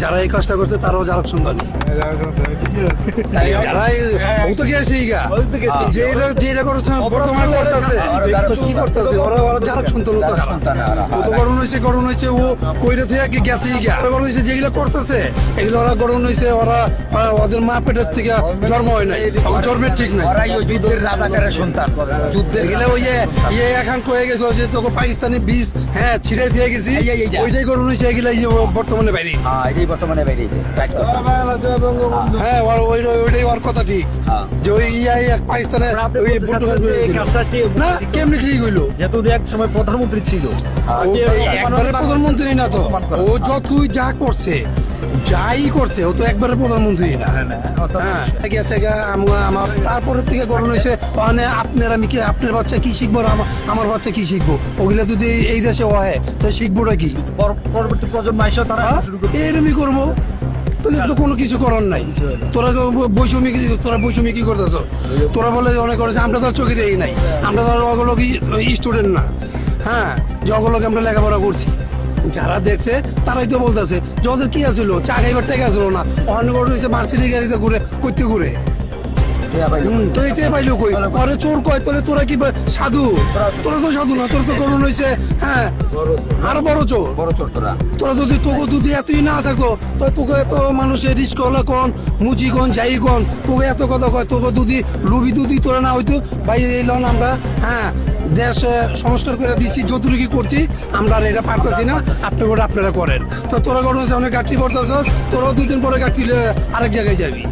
যারা এই কাজটা করছে তারাও যারা সন্তানী যারা ইগা যেটা যেটা করছে বর্তমানে করতেছে। তো কি করতেছে? ওরা ওরা যারা সন্তান ও তো গরম হয়েছে গরম হয়েছে ও কইরে থেকে গেছে ইগা গরম হয়েছে যেগুলো করতেছে এগুলো ওরা গরম হয়েছে ওরা ওদের মা পেটের থেকে জন্ম হয় নাই। জন্মের ঠিক নাই। ওরাই যুদ্ধের রাজাকারের সন্তান। যুদ্ধের এগুলো ওই ইয়ে এখন কয়ে গেছিল যে তোকে পাকিস্তানি বীজ হ্যাঁ ছিঁড়ে দিয়ে গেছি। ওইটাই গরম হয়েছে এগুলো বর্তমানে বাইরে বর্তমানে বেরিয়েছে হ্যাঁ ওই ওইটাই ওর কথা ঠিক। হ্যাঁ। যে ওই ইয়াই এক পাকিস্তানের কে- না কেমনি ঠিক হইল? যেহেতু এক সময় প্রধানমন্ত্রী ছিল। একবারে প্রধানমন্ত্রী না তো। ও যতই যা করছে যাই করছে ও তো একবারে প্রধানমন্ত্রী না। হ্যাঁ গেছে আমরা- আমার তারপরে থেকে গরম হয়েছে মানে আপনার আমি কি আপনার বাচ্চা কি শিখব আমার বাচ্চা কি শিখব? ওগুলা যদি এই দেশে হয় তো শিখবোটা কি? পরবর্তী প্রজন্ম এসেও তারা হ্যাঁ? এরমই করব। তাহলে তো কোনো কিছু করার নাই। তোরা বৈষম্য কি তোরা বৈষম্য কি করতেছ? তোরা বলে অনেক করেছে আমরা তো চোখে দেই নাই। আমরা তো আর ওগুলো কি স্টুডেন্ট না। হ্যাঁ যে ওগুলোকে আমরা লেখাপড়া করছি। যারা দেখছে, তারাই তো বলতেছে ওদের কি আসলো চা খাইবার টাকা আসলো না। অনেক হয়েছে মার্সিডি গাড়িতে ঘুরে করতে ঘুরে। তো এইটাই পাইলো কই? পরে চোর কয়? তোরে তোরা কি সাধু? তোরা তো সাধু না তোর তো করুন হয়েছে হ্যাঁ? আরও বড় চোর? বড় চোর তোরা। তোরা যদি তোকে যদি এতই না থাকতো তো তোকে এত মানুষের রিস্ক হলে কোন মুচি কোন যাই কোন তোকে এত কথা কয় তোকে যদি লুবি দুদি তোরা না হইতো ভাই এই লন আমরা হ্যাঁ দেশ সংস্কার করে দিছি যতটুকু করছি আমরা আর এটা পারতেছি না আপনি করে আপনারা করেন। তো তোরা কোনো অনেক গাড়ি পড়তেছ তোরাও দুদিন পরে গাড়ি আরেক জায়গায় যাবি।